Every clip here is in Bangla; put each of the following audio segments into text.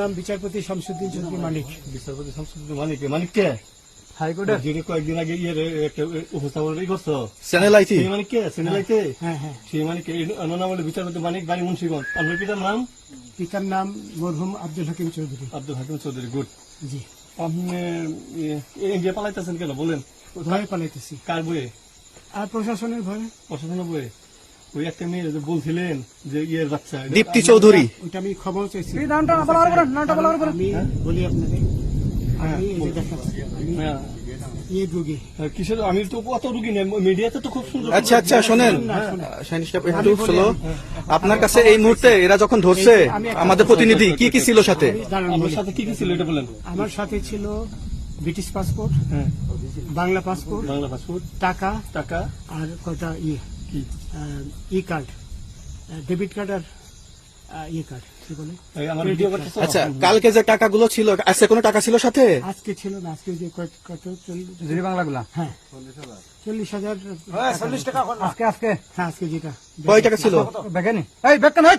নাম বিচারপতি শামসুদ্দিন চৌধুরী মানিক বিচারপতি শামসুদ্দিন মানিক মানিক কে? হাইকোর্টের যিনি কয়েকদিন আগে ইয়ে একটা উপস্থাপন করছ চ্যানেল আইটি সেই মানিক কে? সিনেলাইতে হ্যাঁ হ্যাঁ সেই মানিক নাম হলো বিচারপতি মানিক বাড়ি মুন্সিগঞ্জ। আপনার পিতার নাম? পিতার নাম মরহুম আব্দুল হাকিম চৌধুরী। আব্দুল হাকিম চৌধুরী গুড। জি। আপনি ইন্ডিয়া পালাইতেছেন কেন? বলেন। ভয়ে পালাইতেছি। কার বইয়ে আর প্রশাসনের ভয়ে। প্রশাসনের বইয়ে ওই একটা মেয়ে বলছিলেন যে ইয়ের বাচ্চা দীপ্তি চৌধুরী। ওইটা আমি ক্ষমাও চাইছি। নামটা বলার পরে নামটা বলার পরে আমি বলি আপনাকে। আমি এই দেখাচ্ছি আমি হ্যাঁ, হ্যাঁ, তো অত রুগী নেই মিডিয়াতে তো খুব সুন্দর আচ্ছা আচ্ছা শোনেন। শাইনিশ একটু স্লো আপনার কাছে এই মুহূর্তে এরা যখন ধরছে আমাদের প্রতিনিধি কি কি ছিল সাথে। সাথে কি কি ছিল এটা বলেন। আমার সাথে ছিল ব্রিটিশ পাসপোর্ট হ্যাঁ। Bangla passport Bangla passport. টাকা টাকা। আর কটা ইয়ে। ই কার্ড ডেবিট কার্ড আর ইয়ে কার্ড কি বলে? আচ্ছা কালকে যে টাকাগুলো ছিল আজকে কোনো টাকা ছিল সাথে? আজকে ছিল না আজকে যে কত- কত চল্লিশ বাংলাগুলো? হ্যাঁ। চল্লিশ হাজার চল্লিশ টাকা আজকে আজকে। হ্যাঁ আজকে যেটা। কয় টাকা ছিল? বেগানি এই বেকান হই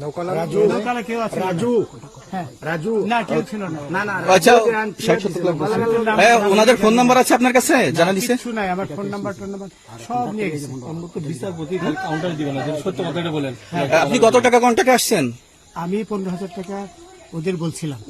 রাজু। নৌকালা কেউ আছে? রাজু। হ্যাঁ। ওনাদের ফোন নাম্বার আছে আপনার কাছে? জানা দিছে? আমার ফোন নাম্বার টোন সব নিয়ে গেছে। বিচারপতি কাউন্টার দিবেন সত্য কথাটা বলেন আপনি কত টাকা কন্টাক্টে আসছেন? আমি পনেরো হাজার টাকা ওদের বলছিলাম।